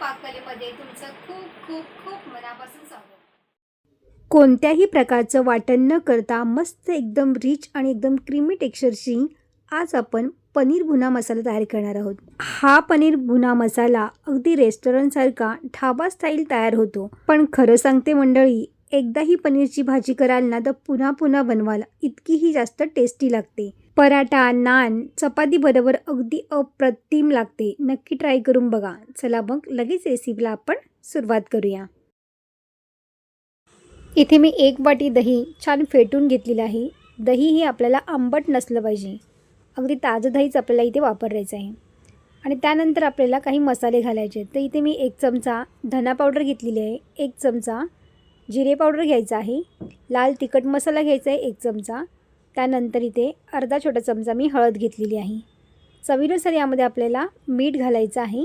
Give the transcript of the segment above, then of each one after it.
पाककलेमध्ये तुमचं खूप खूप खूप मनापासून स्वागत. कोणत्याही प्रकारचं वाटण न करता मस्त एकदम रिच आणि एकदम क्रीमी टेक्स्चरशी आज आपण पनीर भुना मसाला तयार करणार आहोत. हा पनीर भुना मसाला अगदी रेस्टॉरंटसारखा ढाबा स्टाईल तयार होतो. पण खरं सांगते मंडळी एकदा ही पनीरची भाजी कराल ना तर पुन्हा पुन्हा बनवाल. इतकीही जास्त टेस्टी लागते. पराठा नान चपातीबरोबर अगदी अप्रतिम लागते. नक्की ट्राय करून बघा. चला मग लगेच रेसिपीला आपण सुरुवात करूया. इथे मी एक वाटी दही छान फेटून घेतलेलं आहे. दही ही आपल्याला आंबट नसलं पाहिजे. अगदी ताजं दहीच आपल्याला इथे वापरायचं आहे. आणि त्यानंतर आपल्याला काही मसाले घालायचे आहेत. तर इथे मी एक चमचा धना पावडर घेतलेली आहे. एक चमचा जिरे पावडर घ्यायचा आहे. लाल तिखट मसाला घ्यायचा आहे. एक चमचा त्यानंतर इथे अर्धा छोटा चमचा मी हळद घेतलेली आहे. चवीनुसार यामध्ये आपल्याला मीठ घालायचं आहे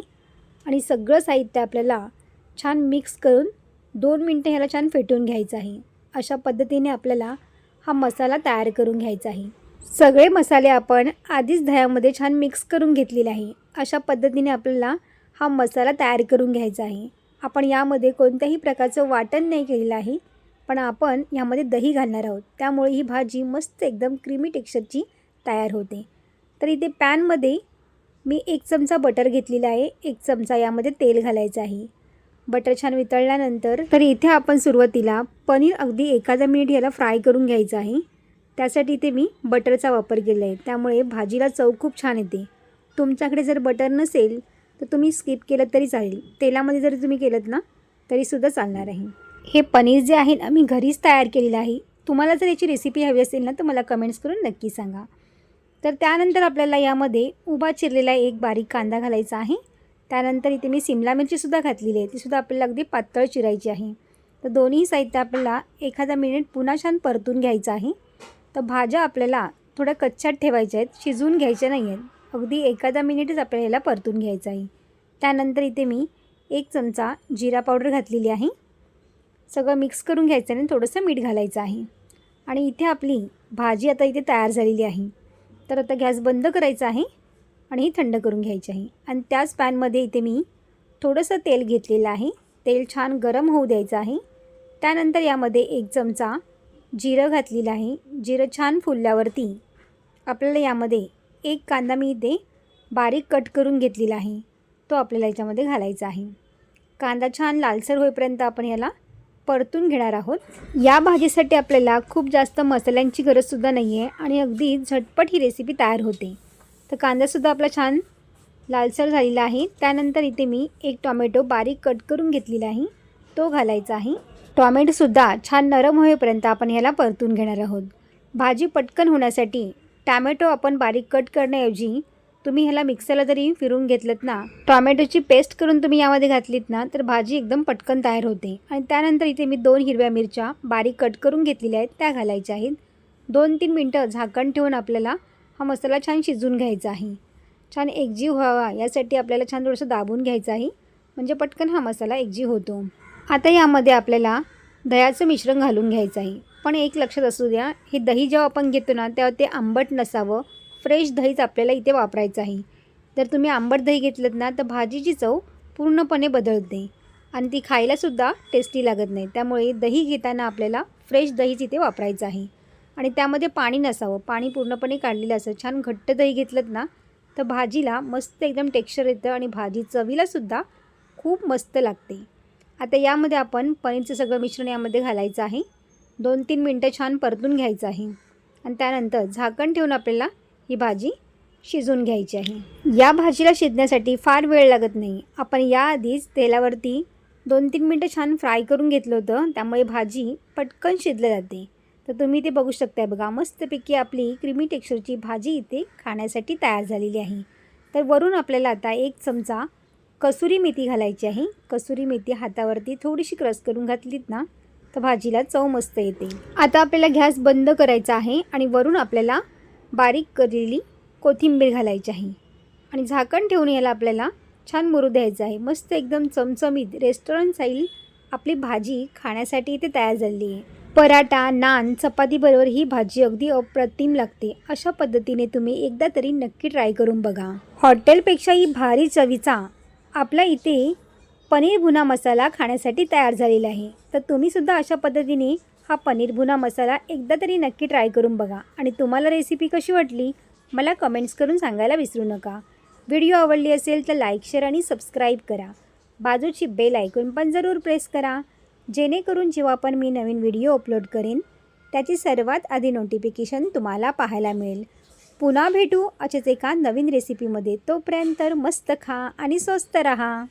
आणि सगळं साहित्य आपल्याला छान मिक्स करून दोन मिनटं ह्याला छान फेटून घ्यायचं आहे. अशा पद्धतीने आपल्याला हा मसाला तयार करून घ्यायचा आहे. सगळे मसाले आपण आधीच दह्यामध्ये छान मिक्स करून घेतलेले आहे. अशा पद्धतीने आपल्याला हा मसाला तयार करून घ्यायचा आहे. आपण यामध्ये कोणत्याही प्रकारचं वाटण नाही केलेलं आहे. पण आपण यामध्ये दही घालणार आहोत. त्यामुळे ही भाजी मस्त एकदम क्रीमी टेक्स्चरची तयार होते. तर इथे पॅनमध्ये मी एक चमचा बटर घेतलेला आहे. एक चमचा यामध्ये तेल घालायचं आहे. बटर छान वितळल्यानंतर तर इथे आपण सुरुवातीला पनीर अगदी एखादा मिनिट याला फ्राय करून घ्यायचं आहे. त्यासाठी इथे मी बटरचा वापर केला आहे. त्यामुळे भाजीला चव खूप छान येते. तुमच्याकडे जर बटर नसेल तर तुम्ही स्किप केलं तरी चालेल. तेलामध्ये जर तुम्ही केलं ना तरीसुद्धा चालणार आहे. हे पनीर जे आहे ना मी घरीच तयार केलेलं आहे. तुम्हाला जर याची रेसिपी हवी असेल ना तर मला कमेंट्स करून नक्की सांगा. तर त्यानंतर आपल्याला यामध्ये उभा चिरलेला एक बारीक कांदा घालायचा आहे. त्यानंतर इथे मी सिमला मिरचीसुद्धा घातलेली आहे. तीसुद्धा आपल्याला अगदी पातळ चिरायची आहे. तर दोन्ही साहित्य आपल्याला एखादा मिनिट पुन्हा छान परतून घ्यायचं आहे. तर भाज्या आपल्याला थोड्या कच्च्यात ठेवायच्या आहेत. शिजवून घ्यायच्या नाही आहेत. अगदी एखादा मिनिटच आपल्याला याला परतून घ्यायचं आहे. त्यानंतर इथे मी एक चमचा जिरा पावडर घातलेली आहे. सगळं मिक्स करून घ्यायचं आणि थोडंसं मीठ घालायचं आहे. आणि इथे आपली भाजी आता इथे तयार झालेली आहे. तर आता गॅस बंद करायचा आहे आणि ही थंड करून घ्यायची आहे. आणि त्याच पॅनमध्ये इथे मी थोडंसं तेल घेतलेलं आहे. तेल छान गरम होऊ द्यायचं आहे. त्यानंतर यामध्ये एक चमचा जिरं घातलेलं आहे. जिरं छान फुलल्यावरती आपल्याला यामध्ये एक कांदा मी इथे बारीक कट करून घेतलेला आहे. तो आपल्याला याच्यामध्ये घालायचा आहे. कांदा छान लालसर होईपर्यंत आपण याला परतून घेणार आहोत. या भाजीसाठी आपल्याला खूप जास्त मसाल्यांची गरजसुद्धा नाही आहे आणि अगदी झटपट ही रेसिपी तयार होते. तर कांदासुद्धा आपला छान लालसर झालेला आहे. त्यानंतर इथे मी एक टॉमॅटो बारीक कट करून घेतलेला आहे. तो घालायचा आहे. टॉमॅटोसुद्धा छान नरम होईपर्यंत आपण ह्याला परतून घेणार आहोत. भाजी पटकन होण्यासाठी टॅमॅटो आपण बारीक कट करण्याऐवजी तुम्ही ह्याला मिक्सरला जरी फिरून घेतलं ना टॉमॅटोची पेस्ट करून तुम्ही यामध्ये घातलीत ना तर भाजी एकदम पटकन तयार होते. आणि त्यानंतर इथे मी दोन हिरव्या मिरच्या बारीक कट करून घेतलेल्या आहेत त्या घालायच्या आहेत. दोन तीन मिनटं झाकण ठेवून आपल्याला हा मसाला छान शिजून घ्यायचा आहे. छान एकजीव व्हावा यासाठी आपल्याला छान थोडंसं दाबून घ्यायचं आहे म्हणजे पटकन हा मसाला एकजीव होतो. आता यामध्ये आपल्याला दह्याचं मिश्रण घालून घ्यायचं आहे. पण एक लक्षात असू द्या हे दही जेव्हा आपण घेतो ना तेव्हा ते आंबट नसावं फ्रेश दहीच आपल्याला इथे वापरायचं आहे. जर तुम्ही आंबट दही घेतलं ना तर भाजीची चव पूर्णपणे बदलते. आणि ती खायलासुद्धा टेस्टी लागत नाही. त्यामुळे दही घेताना आपल्याला फ्रेश दहीच इथे वापरायचं आहे. आणि त्यामध्ये पाणी नसावं. पाणी पूर्णपणे काढलेलं असं छान घट्ट दही घेतलं ना तर भाजीला मस्त एकदम टेक्स्चर येतं आणि भाजी चवीलासुद्धा खूप मस्त लागते. आता यामध्ये आपण पनीरचं सगळं मिश्रण यामध्ये घालायचं आहे. दोन तीन मिनटं छान परतून घ्यायचं आहे. आणि त्यानंतर झाकण ठेवून आपल्याला ही भाजी शिजवून घ्यायची आहे. या भाजीला शिजण्यासाठी फार वेळ लागत नाही. आपण याआधीच तेलावरती दोन तीन मिनटं छान फ्राय करून घेतलं होतं. त्यामुळे भाजी पटकन शिजलं जाते. तर तुम्ही ते बघू शकताय बघा. मस्तपैकी आपली क्रिमी टेक्स्चरची भाजी इथे खाण्यासाठी तयार झालेली आहे. तर वरून आपल्याला आता एक चमचा कसुरी मेथी घालायची आहे. कसुरी मेथी हातावरती थोडीशी क्रस करून घातलीत ना तर भाजीला चव मस्त येते. आता आपल्याला गॅस बंद करायचा आहे आणि वरून आपल्याला बारीक केलेली कोथिंबीर घालायची आहे. आणि झाकण ठेवून याला आपल्याला छान मुरू द्यायचं आहे. मस्त एकदम चमचमीत रेस्टॉरंट साईल आपली भाजी खाण्यासाठी इथे तयार झालेली आहे. पराठा नान चपातीबरोबर ही भाजी अगदी अप्रतिम लागते. अशा पद्धतीने तुम्ही एकदा तरी नक्की ट्राय करून बघा. हॉटेलपेक्षाही भारी चवीचा आपला इथे पनीर भुना मसाला खाण्यासाठी तयार झालेला आहे. तर तुम्हीसुद्धा अशा पद्धतीने हा पनीर भुना मसाला एकदा तरी नक्की ट्राय करून बघा. आणि तुम्हाला रेसिपी कशी वाटली मला कमेंट्स करून सांगायला विसरू नका. व्हिडिओ आवडली असेल तर लाईक शेअर आणि सबस्क्राईब करा. बाजूची बेल ऐकून पण जरूर प्रेस करा. जेणेकरून जेव्हा पण मी नवीन व्हिडिओ अपलोड करेन त्याची सर्वात आधी नोटिफिकेशन तुम्हाला पाहायला मिळेल. पुन्हा भेटू असेच एका नवीन रेसिपीमध्ये तोपर्यंत मस्त खा आणि स्वस्त रहा.